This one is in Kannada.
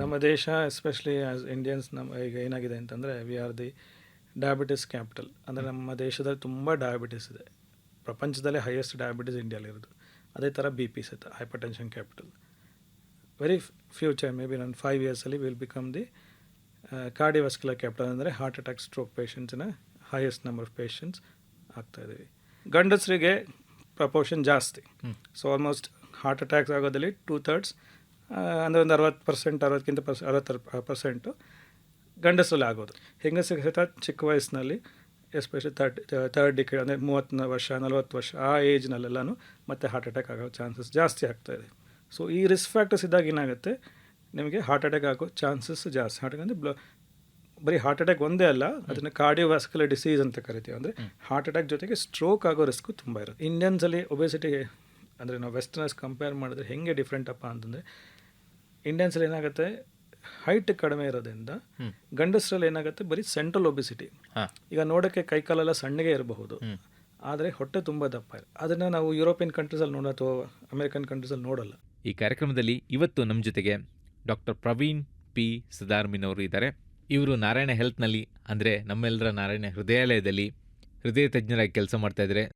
ನಮ್ಮ ದೇಶ ಎಸ್ಪೆಷಲಿ ಆಸ್ ಇಂಡಿಯನ್ಸ್ ನಮ್ಮ ಈಗ ಏನಾಗಿದೆ ಅಂತಂದರೆ we are the diabetes capital ಅಂದರೆ ನಮ್ಮ ದೇಶದಲ್ಲಿ ತುಂಬ ಡಯಾಬಿಟಿಸ್ ಇದೆ. ಪ್ರಪಂಚದಲ್ಲೇ ಹೈಯೆಸ್ಟ್ ಡಯಾಬಿಟಿಸ್ ಇಂಡಿಯಾಲಿರೋದು ಅದೇ ಥರ ಬಿ ಪಿ ಸಹಿತ hypertension capital very future may be ನಾನು five ಇಯರ್ಸಲ್ಲಿ will become the cardiovascular capital ಅಂದರೆ ಹಾರ್ಟ್ ಅಟ್ಯಾಕ್ ಸ್ಟ್ರೋಕ್ ಪೇಷಂಟ್ಸಿನ ಹೈಯೆಸ್ಟ್ ನಂಬರ್ ಆಫ್ ಪೇಷಂಟ್ಸ್ ಆಗ್ತಾ ಇದ್ದೀವಿ. ಗಂಡಸರಿಗೆ ಪ್ರಪೋರ್ಷನ್ ಜಾಸ್ತಿ. ಸೊ ಆಲ್ಮೋಸ್ಟ್ ಹಾರ್ಟ್ ಅಟ್ಯಾಕ್ಸ್ ಆಗೋದಲ್ಲಿ ಟೂ ಥರ್ಡ್ಸ್ ಅಂದರೆ ಒಂದು ಅರವತ್ತು ಪರ್ಸೆಂಟ್ ಅರವತ್ತಕ್ಕಿಂತ ಪರ್ಸ್ ಅರವತ್ತರ ಪರ್ಸೆಂಟು ಗಂಡಸರಲ್ಲಿ ಆಗೋದು. ಹೆಂಗಸಿಗೆ ಸಹಿತ ಚಿಕ್ಕ ವಯಸ್ಸಿನಲ್ಲಿ ಎಸ್ಪೆಷಲಿ ತರ್ಡ್ ತರ್ಡ್ ಡಿಕೆ ಅಂದರೆ ಮೂವತ್ತು ವರ್ಷ ನಲವತ್ತು ವರ್ಷ ಆ ಏಜ್ನಲ್ಲೆಲ್ಲನೂ ಮತ್ತೆ ಹಾರ್ಟ್ ಅಟ್ಯಾಕ್ ಆಗೋ ಚಾನ್ಸಸ್ ಜಾಸ್ತಿ ಆಗ್ತಾ ಇದೆ. ಸೊ ಈ ರಿಸ್ಕ್ ಫ್ಯಾಕ್ಟರ್ಸ್ ಇದ್ದಾಗ ಏನಾಗುತ್ತೆ? ನಿಮಗೆ ಹಾರ್ಟ್ ಅಟ್ಯಾಕ್ ಆಗೋ ಚಾನ್ಸಸ್ ಜಾಸ್ತಿ. ಹಾರ್ಟ್ ಅಂದರೆ ಬ್ಲ ಬರೀ ಹಾರ್ಟ್ ಅಟ್ಯಾಕ್ ಒಂದೇ ಅಲ್ಲ ಅದನ್ನು ಕಾರ್ಡಿಯೋವ್ಯಾಸ್ಕ್ಯುಲರ್ ಡಿಸೀಸ್ ಅಂತ ಕರಿತೀವಿ. ಅಂದರೆ ಹಾರ್ಟ್ ಅಟ್ಯಾಕ್ ಜೊತೆಗೆ ಸ್ಟ್ರೋಕ್ ಆಗೋ ರಿಸ್ಕು ತುಂಬ ಇರುತ್ತೆ. ಇಂಡಿಯನ್ಸಲ್ಲಿ ಒಬೆಸಿಟಿ ಅಂದರೆ ನಾವು ವೆಸ್ಟರ್ನರ್ಸ್ ಕಂಪೇರ್ ಮಾಡಿದ್ರೆ ಹೆಂಗೆ ಡಿಫ್ರೆಂಟಪ್ಪ ಅಪ್ಪ ಅಂತಂದರೆ ಇಂಡಿಯನ್ಸಲ್ಲಿ ಏನಾಗುತ್ತೆ ಹೈಟ್ ಕಡಿಮೆ ಇರೋದ್ರಿಂದ ಗಂಡಸರಲ್ಲಿ ಏನಾಗುತ್ತೆ ಬರೀ ಸೆಂಟ್ರಲ್ ಒಬಿಸಿಟಿ ಈಗ ನೋಡೋಕ್ಕೆ ಕೈಕಾಲೆಲ್ಲ ಸಣ್ಣಗೆ ಇರಬಹುದು. ಆದರೆ ಹೊಟ್ಟೆ ತುಂಬ ದಪ್ಪ ಇರ ಅದನ್ನು ನಾವು ಯುರೋಪಿಯನ್ ಕಂಟ್ರೀಸಲ್ಲಿ ನೋಡೋ ಅಥವಾ ಅಮೆರಿಕನ್ ಕಂಟ್ರೀಸಲ್ಲಿ ನೋಡಲ್ಲ. ಈ ಕಾರ್ಯಕ್ರಮದಲ್ಲಿ ಇವತ್ತು ನಮ್ಮ ಜೊತೆಗೆ ಡಾಕ್ಟರ್ ಪ್ರವೀಣ್ ಪಿ ಸದಾರ್ಮಿನ್ ಅವರು ಇದ್ದಾರೆ. ಇವರು ನಾರಾಯಣ ಹೆಲ್ತ್ನಲ್ಲಿ ಅಂದರೆ ನಮ್ಮೆಲ್ಲರ ನಾರಾಯಣ ಹೃದಯಾಲಯದಲ್ಲಿ ಹೃದಯ ತಜ್ಞರಾಗಿ ಕೆಲಸ ಮಾಡ್ತಾ ಇದ್ದಾರೆ.